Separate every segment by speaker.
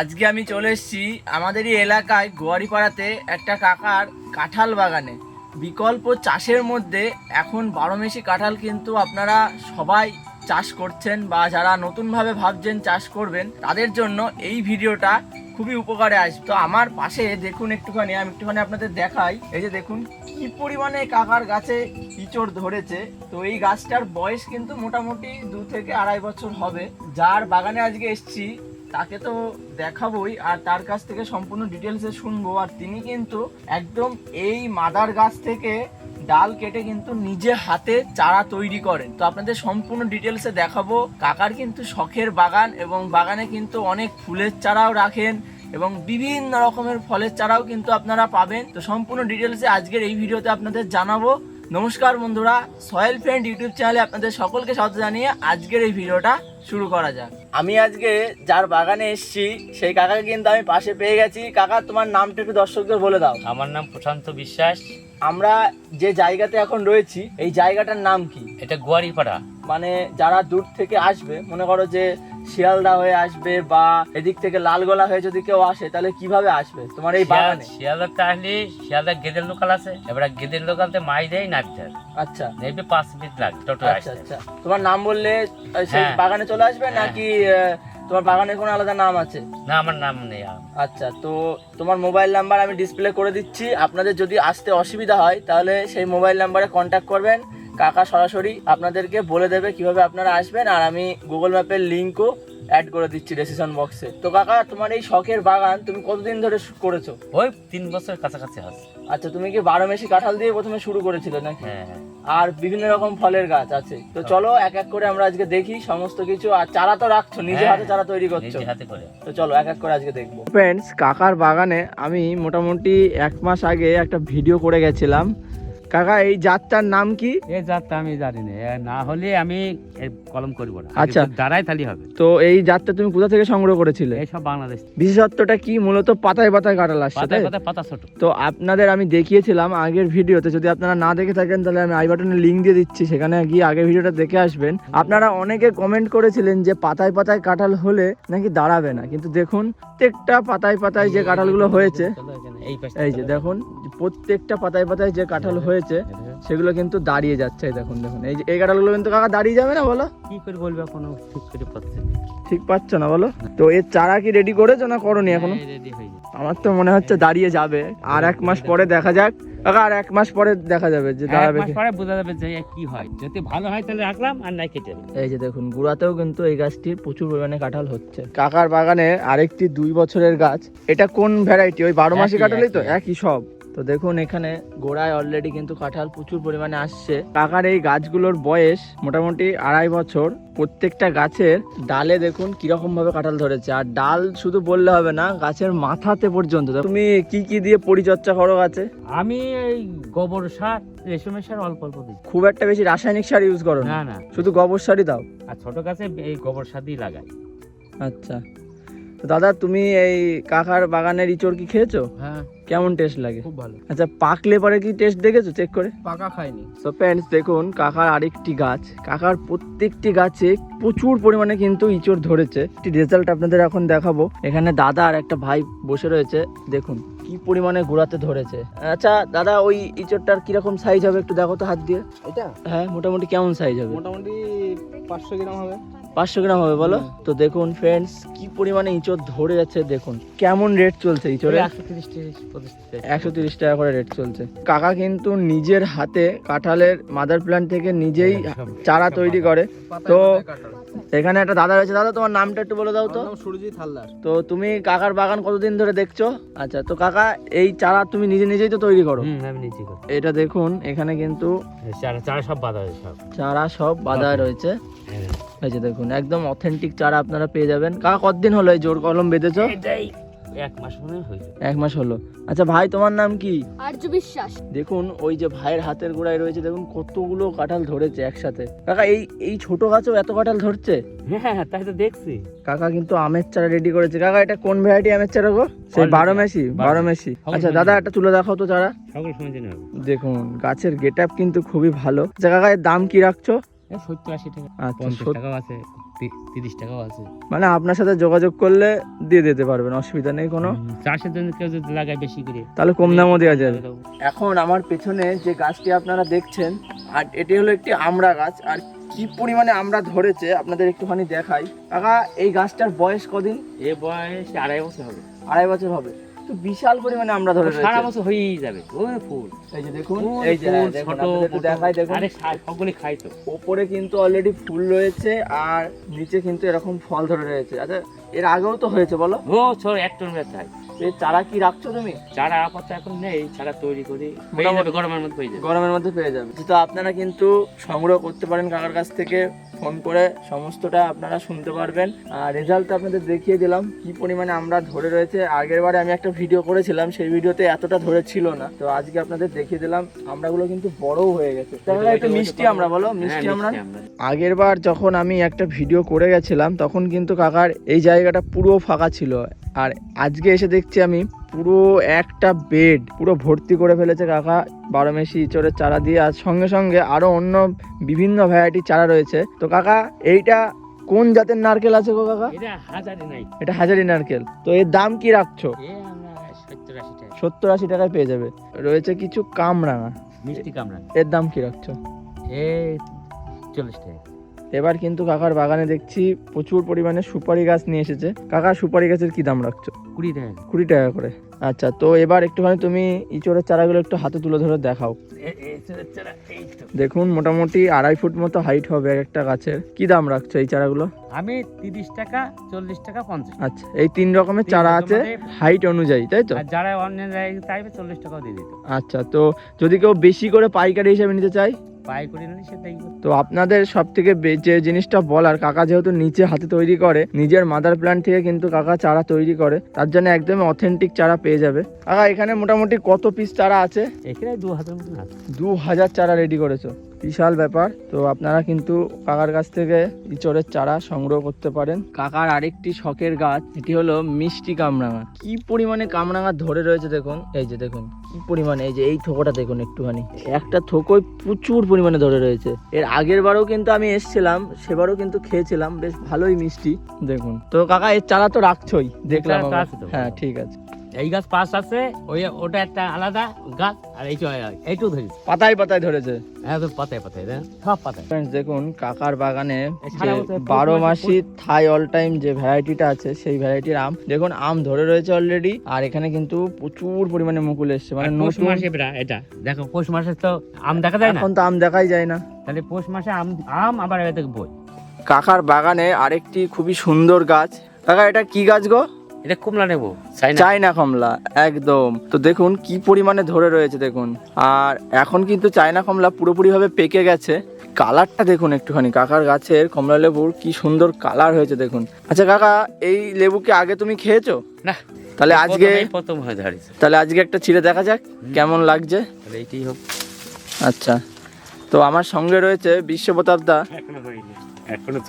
Speaker 1: আজকে আমি চলে এসেছি আমাদেরই এলাকায় গোয়ারিপাড়াতে একটা কাকার কাঁঠাল বাগানে। বিকল্প চাষের মধ্যে এখন বারোমেশি কাঁঠাল কিন্তু আপনারা সবাই চাষ করছেন বা যারা নতুনভাবে ভাবছেন চাষ করবেন, তাদের জন্য এই ভিডিওটা খুবই উপকারে আসবে। তো আমার পাশে দেখুন একটুখানি, আমি একটুখানি আপনাদের দেখাই। এই যে দেখুন, কি পরিমাণে কাকার গাছে ইঁচড় ধরেছে। তো এই গাছটার বয়স কিন্তু মোটামুটি দু থেকে আড়াই বছর হবে। যার বাগানে আজকে এসছি তাকে তো দেখাবোই, আর তার কাছ থেকে সম্পূর্ণ ডিটেলসে শুনব। আর তিনি কিন্তু একদম এই মাদার গাছ থেকে ডাল কেটে কিন্তু নিজে হাতে চারা তৈরি করেন। তো আপনাদের সম্পূর্ণ ডিটেলসে দেখাবো। কাকার কিন্তু শখের বাগান এবং বাগানে কিন্তু অনেক ফুলের চারাও রাখেন এবং বিভিন্ন রকমের ফলের চারাও কিন্তু আপনারা পাবেন। তো সম্পূর্ণ ডিটেলসে আজকের এই ভিডিওতে আপনাদের জানাব। নমস্কার বন্ধুরা, সয়েল ফ্রেন্ড ইউটিউব চ্যানেলে আপনাদের সকলকে স্বাগত জানিয়ে আজকের এই ভিডিওটা শুরু করা যাক। আমি আজকে যার বাগানে এসেছি সেই কাকাকে কিন্তু আমি পাশে পেয়ে গেছি। কাকা তোমার নামটা একটু দর্শকদের বলে দাও।
Speaker 2: আমার নাম প্রশান্ত বিশ্বাস।
Speaker 1: আমরা যে জায়গাতে এখন রয়েছি এই জায়গাটার নাম কি?
Speaker 2: এটা গোয়ারিপাড়া।
Speaker 1: মানে যারা দূর থেকে আসবে মনে করো যে শিয়ালদা হয়ে আসবে বা এদিক থেকে লালগোলা হয়ে যদি কেউ আসে তাহলে কীভাবে আসবে? তোমার এই বাগানে?
Speaker 2: শিয়ালদাতে আসলে শিয়ালদা গেদের লোকাল আছে। এবার গেদের লোকালতে মাই দেয় নাচতে
Speaker 1: আচ্ছা।
Speaker 2: নেবে পাঁচ মিনিট লাগে টোটো
Speaker 1: আচ্ছা আচ্ছা। তোমার নাম বললে সেই
Speaker 2: হ্যাঁ।
Speaker 1: বাগানে চলে আসবে
Speaker 2: হ্যাঁ।
Speaker 1: নাকি তোমার বাগানের কোনো আলাদা নাম আছে?
Speaker 2: না আমার নাম নেই
Speaker 1: আচ্ছা তো তোমার মোবাইল নাম্বার আমি ডিসপ্লে করে দিচ্ছি। আপনাদের যদি আসতে অসুবিধা হয় তাহলে সেই মোবাইল নাম্বারে কন্ট্যাক্ট করবেন। কাকা সরাসরি আপনাদেরকে বলে দেবে কীভাবে আপনারা আসবেন আর আমি গুগল ম্যাপের লিঙ্কও অ্যাড করে দিচ্ছি ডিসিশন বক্সে তো কাকা তোমার এই শখের বাগান তুমি কতদিন ধরে করেছ?
Speaker 2: ওই তিন বছর কাছাকাছি আছে
Speaker 1: আচ্ছা তুমি কি বারো মেশি কাঁঠাল দিয়ে প্রথমে শুরু করেছিলে নাকি?
Speaker 2: হ্যাঁ হ্যাঁ।
Speaker 1: আর বিভিন্ন রকম ফলের গাছ আছে। তো চলো এক এক করে আমরা আজকে দেখি সমস্ত কিছু আর চারা তো রাখছো নিজে
Speaker 2: হ্যাঁ।
Speaker 1: হাতে চারা তৈরি করছ।
Speaker 2: করে।
Speaker 1: তো চলো এক এক করে আজকে দেখব। ফ্রেন্ডস কাকার বাগানে আমি মোটামুটি এক মাস আগে একটা ভিডিও করে গেছিলাম। কাকা এই জাতটার নাম কি?
Speaker 2: এই জাতটা আমি জানি না। না হলে আমি কলম করব না।
Speaker 1: আচ্ছা।
Speaker 2: দাঁড়াই তালি হবে।
Speaker 1: তো এই জাতটা তুমি কোথা থেকে সংগ্রহ করেছিলে?
Speaker 2: এই সব বাংলাদেশ
Speaker 1: বিশেষত্বটা কি? মূলত পাতায় পাতায় কাঁঠাল আসছে
Speaker 2: পাতায়? পাতায় পাতা ছোট।
Speaker 1: তো আপনাদের আমি দেখিয়েছিলাম আগের ভিডিওতে। যদি আপনারা না দেখে থাকেন তাহলে আমি আই বাটনে লিঙ্ক দিয়ে দিচ্ছি। সেখানে গিয়ে আগের ভিডিওটা দেখে আসবেন। আপনারা অনেকে কমেন্ট করেছিলেন যে পাতায় পাতায় কাঁঠাল হলে নাকি দাঁড়াবে না। কিন্তু দেখুন প্রত্যেকটা পাতায় পাতায় যে কাঁঠালগুলো হয়েছে
Speaker 2: এই
Speaker 1: যে দেখুন প্রত্যেকটা পাতায় পাতায় যে কাঁঠাল হয়েছে সেগুলো কিন্তু দাঁড়িয়ে যাচ্ছে দেখুন দেখুন। এই যে এই কাঁঠালগুলো কিন্তু কাকা দাঁড়িয়ে যাবে না বলো?
Speaker 2: কি করে বলব কোনো ঠিক করে পাচ্ছি না।
Speaker 1: ঠিক পাচ্ছ না বলো? তো এর চারা কি রেডি করেছ না করনি
Speaker 2: এখনও? হয়ে।
Speaker 1: আমার তো মনে হচ্ছে দাঁড়িয়ে যাবে। আর এক মাস পরে দেখা যাক। কাকা আর এক মাস পরে দেখা যাবে যে দাঁড়াবে
Speaker 2: মাস
Speaker 1: কি।
Speaker 2: পরে বোঝা যাবে যে কি হয়। যদি ভালো হয় তাহলে রাখলাম আর নাই কেটে
Speaker 1: এই যে দেখুন গুড়াতেও কিন্তু এই গাছটির প্রচুর পরিমাণে কাঁঠাল হচ্ছে। কাকার বাগানে আরেকটি দুই বছরের গাছ। এটা কোন ভ্যারাইটি ওই বারো মাসি কাঁঠালই তো।
Speaker 2: একই
Speaker 1: সব। তো দেখুন এখানে গোড়ায় অলরেডি কিন্তু কাঁঠাল প্রচুর পরিমাণে আসছে। কাকার এই গাছগুলোর বয়স মোটামুটি আড়াই বছর। প্রত্যেকটা গাছের ডালে দেখুন কীরকম ভাবে কাঁঠাল ধরেছে। আর ডাল শুধু বললে হবে না গাছের মাথাতে পর্যন্ত। তুমি কি কি দিয়ে পরিচর্যা করো গাছে?
Speaker 2: আমি এই গোবর সার রেশমের সার অল্প অল্প দিই।
Speaker 1: খুব একটা বেশি রাসায়নিক সার ইউজ করো না?
Speaker 2: না
Speaker 1: শুধু গোবর সারই দাও?
Speaker 2: আর ছোট গাছে এই গোবর সার দিয়ে লাগাই।
Speaker 1: আচ্ছা। তো দাদা তুমি এই কাকার বাগানের ইচড় কি খেয়েছো?
Speaker 3: হ্যাঁ।
Speaker 1: কেমন টেস্ট লাগে?
Speaker 3: খুব ভালো।
Speaker 1: আচ্ছা পাকলে পরে কি টেস্ট দেখেছ? চেক করে।
Speaker 3: পাকা খাইনি।
Speaker 1: সো ফ্রেন্ডস দেখুন কাকার আরেকটি গাছ। কাকার প্রত্যেকটি গাছে প্রচুর পরিমাণে কিন্তু ইঁচড় ধরেছে। একটি রেজাল্ট আপনাদের এখন দেখাবো। এখানে দাদা আর একটা ভাই বসে রয়েছে। দেখুন। কি পরিমাণে গোড়াতে ধরেছে? আচ্ছা দাদা ওই ইঁচড়টার কীরকম সাইজ হবে একটু দেখো তো হাত দিয়ে।
Speaker 3: এটা?
Speaker 1: হ্যাঁ মোটামুটি কেমন সাইজ হবে?
Speaker 3: মোটামুটি পাঁচশো গ্রাম হবে।
Speaker 1: পাঁচশো গ্রাম হবে বলো? তো দেখুন ফ্রেন্ডস কি পরিমাণে ইঁচড় ধরে যাচ্ছে দেখুন। কেমন রেট চলছে ইঁচড়ে
Speaker 2: একশো তিরিশ
Speaker 1: টাকা করে রেট চলছে। কাকা কিন্তু নিজের হাতে কাঁঠালের মাদার প্ল্যান্ট থেকে নিজেই চারা তৈরি করে। তো। এখানে একটা দাদা রয়েছে। দাদা তোমার নামটা একটু বলে দাও তো।
Speaker 3: সুরজিৎ হালদার।
Speaker 1: তো তুমি কাকার বাগান কতদিন ধরে দেখছ? আচ্ছা তো কাকা এই চারা তুমি নিজে নিজেই তো তৈরি করো?
Speaker 2: আমি করি।
Speaker 1: এটা দেখুন এখানে কিন্তু
Speaker 2: চারা চারা সব বাঁধা রয়েছে
Speaker 1: চারা সব বাঁধা রয়েছে।
Speaker 2: হ্যাঁ।
Speaker 1: এই যে দেখুন একদম অথেন্টিক চারা আপনারা পেয়ে যাবেন। কাকা কতদিন হলো এই জোর কলম বেঁধেছো?
Speaker 2: এক মাস মনে হয়ে যাবে।
Speaker 1: এক মাস হলো। আচ্ছা ভাই তোমার নাম কি?
Speaker 4: আর্য বিশ্বাস।
Speaker 1: দেখুন ওই যে ভাইয়ের হাতের গোড়ায় রয়েছে দেখুন কতগুলো কাঁঠাল ধরেছে একসাথে। কাকা এই এই ছোট গাছও এত কাঁঠাল ধরছে?
Speaker 2: হ্যাঁ হ্যাঁ, তাই তো দেখছি।
Speaker 1: কাকা কিন্তু আমের চারা রেডি করেছে। কাকা এটা কোন ভ্যারাইটি আমের চারা গো? সেই বারো মেশি
Speaker 2: বারো
Speaker 1: মেশি আচ্ছা দাদা একটা তুলে দেখাও তো চারা।
Speaker 2: সকল সময়
Speaker 1: দেখুন গাছের গেট আপ কিন্তু খুবই ভালো। আচ্ছা কাকা এর দাম কি রাখছো?
Speaker 2: সত্তর আশি টাকা।
Speaker 1: আচ্ছা
Speaker 2: টাকাও আছে। তিরিশ টাকাও আছে।
Speaker 1: মানে আপনার সাথে যোগাযোগ করলে দিয়ে দিতে পারবেন অসুবিধা নেই কোনো।
Speaker 2: চাষের জন্য কেউ যদি লাগায় বেশি করে।
Speaker 1: তাহলে কম দামও দেওয়া যাবে। এখন আমার পেছনে যে গাছটি আপনারা দেখছেন আর এটি হলো একটি আমড়া গাছ আর কি পরিমাণে আমরা ধরেছে আপনাদের একটুখানি দেখাই। কাকা এই গাছটার বয়স কদিন?
Speaker 2: এ বয়স আড়াই বছর হবে।
Speaker 1: আড়াই বছর হবে। তো বিশাল পরিমাণে আমরা ধরে
Speaker 2: সারা বছর হয়েই যাবে। ওই ফুল।
Speaker 1: এই যে দেখুন এই যে
Speaker 2: ছোট
Speaker 1: একটু
Speaker 2: ছোট।
Speaker 1: দেখাই দেখুন।
Speaker 2: আরে সবগুলি খাই তো।
Speaker 1: ওপরে কিন্তু অলরেডি ফুল রয়েছে আর নিচে কিন্তু এরকম ফল ধরে রয়েছে। আচ্ছা এর আগেও তো হয়েছে বলো।
Speaker 2: ও ছোট এক টন চাই
Speaker 1: এর চারা কি রাখছো তুমি?
Speaker 2: চারা আপাতত এখন নেই চারা তৈরি করি।
Speaker 1: মোটামুটি-
Speaker 2: গরমের মধ্যে হয়ে যাবে।
Speaker 1: গরমের মধ্যে পেয়ে যাবে। তো আপনারা কিন্তু সংগ্রহ করতে পারেন কাকার কাছ থেকে ফোন করে সমস্তটা আপনারা শুনতে পারবেন। আর রেজাল্ট আপনাদের দেখিয়ে দিলাম কি পরিমাণে আমরা ধরে রয়েছে। আগের বারে আমি একটা ভিডিও করেছিলাম সেই ভিডিওতে এতটা ধরে ছিল না। তো আজকে আপনাদের দেখিয়ে দিলাম আমরাগুলো কিন্তু বড়ও হয়ে গেছে। তাহলে একটু মিষ্টি আমরা বলো
Speaker 2: হ্যাঁ,
Speaker 1: মিষ্টি আমরা।
Speaker 2: মিষ্টি আমরা।
Speaker 1: আগের বার যখন আমি একটা ভিডিও করে গেছিলাম তখন কিন্তু কাকার এই জায়গাটা পুরো ফাঁকা ছিল। আর আজকে এসে দেখছি আমি পুরো একটা বেড পুরো ভর্তি করে ফেলেছে কাকা বারো মেশি ইঁচড়ের চারা দিয়ে। আর সঙ্গে সঙ্গে আরও অন্য বিভিন্ন ভ্যারাইটি চারা রয়েছে। তো কাকা এইটা কোন জাতের নারকেল আছে গো কাকা?
Speaker 2: এটা হাজারে
Speaker 1: নারকেল। তো এর দাম কি রাখছো?
Speaker 2: সত্তর আশি
Speaker 1: টাকায় পেয়ে যাবে। রয়েছে কিছু কামরাঙা।
Speaker 2: মিষ্টি কামড়া
Speaker 1: এর দাম কি রাখছো?
Speaker 2: এ চল্লিশ টাকা।
Speaker 1: এবার কিন্তু কাকার বাগানে দেখছি প্রচুর পরিমাণে সুপারি গাছ নিয়ে এসেছে। কাকা সুপারি গাছের কি দাম রাখছো?
Speaker 2: কুড়ি টাকা।
Speaker 1: কুড়ি টাকা করে। আচ্ছা তো এবার একটুখানি তুমি ইঁচড়ের চারাগুলো একটু হাতে তুলে ধরে দেখাও।
Speaker 2: এই চারা,
Speaker 1: দেখুন মোটামুটি আড়াই ফুট মতো হাইট হবে এক একটা গাছের। কি দাম রাখছো এই চারাগুলো?
Speaker 2: আমি তিরিশ টাকা চল্লিশ টাকা পঞ্চাশ
Speaker 1: আচ্ছা এই তিন রকমের চারা আছে হাইট অনুযায়ী তাই তো?
Speaker 2: যারা অন্য চাইবে চল্লিশ টাকাও দিয়ে দিত।
Speaker 1: আচ্ছা তো যদি কেউ বেশি করে পাইকারি হিসেবে নিতে চায়?
Speaker 2: পাই করে নিলে সেটাই
Speaker 1: তো আপনাদের সব থেকে যে জিনিসটা বলার কাকা যেহেতু নিচে হাতে তৈরি করে নিজের মাদার প্ল্যান্ট থেকে কিন্তু কাকা চারা তৈরি করে তার জন্য একদম অথেন্টিক চারা পেয়ে যাবে। কাকা এখানে মোটামুটি কত পিস চারা আছে?
Speaker 2: এখানে দু হাজার আছে।
Speaker 1: দু হাজার চারা রেডি করেছ। বিশাল ব্যাপার। তো আপনারা কিন্তু কাকার কাছ থেকে ইচড়ের চারা সংগ্রহ করতে পারেন। কাকার আরেকটি শখের গাছ এটি হলো মিষ্টি কামরাঙা। কি পরিমাণে কামরাঙা ধরে রয়েছে দেখুন। এই যে দেখুন কি পরিমাণে এই যে এই থোকোটা দেখুন একটুখানি। একটা থোকোয় প্রচুর পরিমাণে ধরে রয়েছে। এর আগের বারও কিন্তু আমি এসেছিলাম সেবারও কিন্তু খেয়েছিলাম বেশ ভালোই মিষ্টি। দেখুন। তো কাকা এর চারা তো রাখছোই। দেখলাম। হ্যাঁ ঠিক আছে।
Speaker 2: এই গাছ পাশ আছে ওই ওটা একটা আলাদা গাছ আর এই এইটুকু ধরেছে।
Speaker 1: পাতায় পাতায় ধরেছে।
Speaker 2: একদম পাতায় পাতায় দেখ সব পাতায়।
Speaker 1: ফ্রেন্ডস দেখুন কাকার বাগানে বারো
Speaker 2: মাসে
Speaker 1: থাই অল টাইম যে ভ্যারাইটিটা আছে সেই ভ্যারাইটির আম দেখুন আম ধরে রয়েছে অলরেডি আর এখানে কিন্তু প্রচুর পরিমাণে মুকুল এসছে মানে
Speaker 2: পৌষ মাসে এটা। দেখো পৌষ মাসে তো আম দেখা যায় না?
Speaker 1: এখন তো আম দেখাই যায় না।
Speaker 2: তাহলে পৌষ মাসে আম আম আবার বই।
Speaker 1: কাকার বাগানে আরেকটি খুবই সুন্দর গাছ। কাকা এটা কি গাছ গো?
Speaker 2: এটা কুমলা নেব
Speaker 1: চায়না কমলা একদম। তো দেখুন কি পরিমাণে ধরে রয়েছে দেখুন। আর এখন কিন্তু চায়না কমলা পুরোপুরি ভাবে পেকে গেছে। কালারটা দেখুন একটুখানি কাকার গাছের কমলা লেবুর কি সুন্দর কালার হয়েছে দেখুন। আচ্ছা কাকা এই লেবু কি আগে তুমি খেয়েছো?
Speaker 2: না
Speaker 1: তাহলে আজকে
Speaker 2: প্রথম হয়ে দাঁড়িয়েছে।
Speaker 1: তাহলে আজকে একটা ছিঁড়ে দেখা যাক কেমন লাগছে?
Speaker 2: এইটাই হোক।
Speaker 1: আচ্ছা। তো আমার সঙ্গে রয়েছে বিশ্বপ্রতাপ দা
Speaker 2: এখনও হয়নি এখনও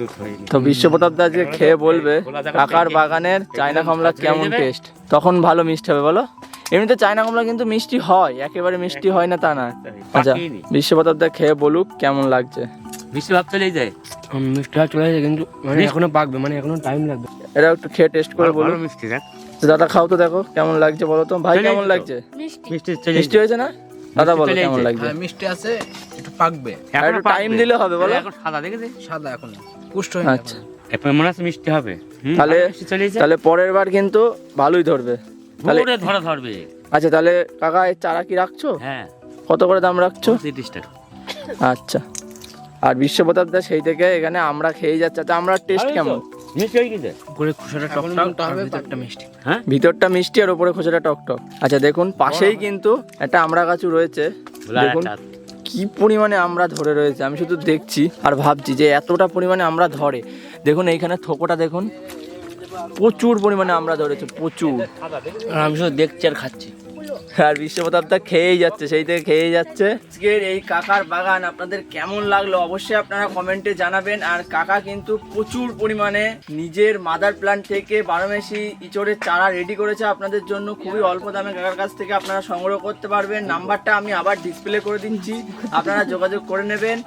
Speaker 1: তো বিশ্বপ্রতাপ দা আজকে খেয়ে বলবে কাকার বাগানের চায়না কমলা কেমন টেস্ট তখন ভালো মিষ্টি হবে বলো? এমনিতে চায়না কমলা কিন্তু মিষ্টি হয় একেবারে মিষ্টি হয় না তা না। আচ্ছা। বিশ্বপ্রতাপ দা খেয়ে বলুক কেমন লাগছে?
Speaker 2: বৃষ্টি ভাব চলেই যায়।
Speaker 3: মিষ্টি চলে কিন্তু মানে এখনও পাকবে মানে এখনও টাইম লাগবে।
Speaker 1: এটা একটু খেয়ে টেস্ট করে
Speaker 2: ভালো মিষ্টি দেখ।
Speaker 1: দাদা খাও তো দেখো কেমন লাগছে বলো তো? ভাই কেমন লাগছে?
Speaker 2: মিষ্টি।
Speaker 1: মিষ্টি হয়েছে না? দাদা বলো কেমন
Speaker 2: এসেছে।
Speaker 1: লাগছে
Speaker 4: মিষ্টি আছে একটু পাকবে।
Speaker 1: একটু time দিলে হবে বলো?
Speaker 2: এখন সাদা দেখেছি?
Speaker 4: সাদা এখন পুষ্ট হয়ে
Speaker 1: আচ্ছা।
Speaker 2: এখন মনে হচ্ছে মিষ্টি হবে।
Speaker 1: তাহলে তাহলে পরের বার কিন্তু ভালোই ধরবে। তাহলে
Speaker 2: ধরা ধরবে।
Speaker 1: আচ্ছা তাহলে কাকা এর চারা কি রাখছো?
Speaker 2: হ্যাঁ।
Speaker 1: কত করে দাম রাখছো?
Speaker 2: তিরিশ টাকা।
Speaker 1: আচ্ছা। আর বিশ্বপ্রতাপ দা সেই থেকে এখানে আমরা খেয়ে যাচ্ছে। আচ্ছা আমরা টেস্ট কেমন?
Speaker 2: হয়ে
Speaker 3: উপরে খোসাটা টক টক
Speaker 4: মুখটা হবে
Speaker 3: হবে
Speaker 4: মিষ্টি।
Speaker 2: হ্যাঁ?
Speaker 1: ভিতরটা মিষ্টি আর উপরে খোসাটা টক টক আচ্ছা দেখুন পাশেই কিন্তু একটা আমড়া গাছও রয়েছে। দেখুন কি পরিমাণে আমরা ধরে রয়েছে আমি শুধু দেখছি আর ভাবছি যে এতটা পরিমাণে আমরা ধরে। দেখুন এইখানে থোকোটা দেখুন প্রচুর পরিমাণে আমরা ধরেছে প্রচুর।
Speaker 3: আমি শুধু দেখছি আর খাচ্ছি।
Speaker 1: আর বিশ্বপ্রতাপ দা খেয়েই যাচ্ছে, সেই থেকে খেয়েই যাচ্ছে। আজকের এই কাকার বাগান আপনাদের কেমন লাগল অবশ্যই আপনারা কমেন্টে জানাবেন। আর কাকা কিন্তু প্রচুর পরিমাণে নিজের মাদার প্ল্যান্ট থেকে বারোমেশি ইচড়ের চারা রেডি করেছে আপনাদের জন্য। খুবই অল্প দামে কাকার কাছ থেকে আপনারা সংগ্রহ করতে পারবেন। নাম্বারটা আমি আবার ডিসপ্লে করে দিচ্ছি। আপনারা যোগাযোগ করে নেবেন।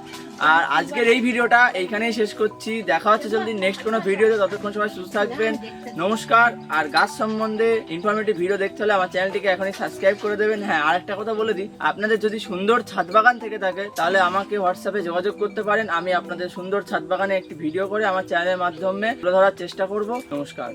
Speaker 1: আর আজকের এই ভিডিওটা এইখানেই শেষ করছি। দেখা হচ্ছে জলদি নেক্সট কোনো ভিডিওতে। ততক্ষণ সবাই সুস্থ থাকবেন। নমস্কার। আর গাছ সম্বন্ধে ইনফরমেটিভ ভিডিও দেখতে হলে আমার চ্যানেলটিকে এখনই সাবস্ক্রাইব করে দেবেন। হ্যাঁ আর একটা কথা বলে দিই। আপনাদের যদি সুন্দর ছাদ বাগান থেকে থাকে, তাহলে আমাকে হোয়াটসঅ্যাপে যোগাযোগ করতে পারেন। আমি আপনাদের সুন্দর ছাদ বাগানে একটি ভিডিও করে আমার চ্যানেলের মাধ্যমে তুলে ধরার চেষ্টা করব। নমস্কার।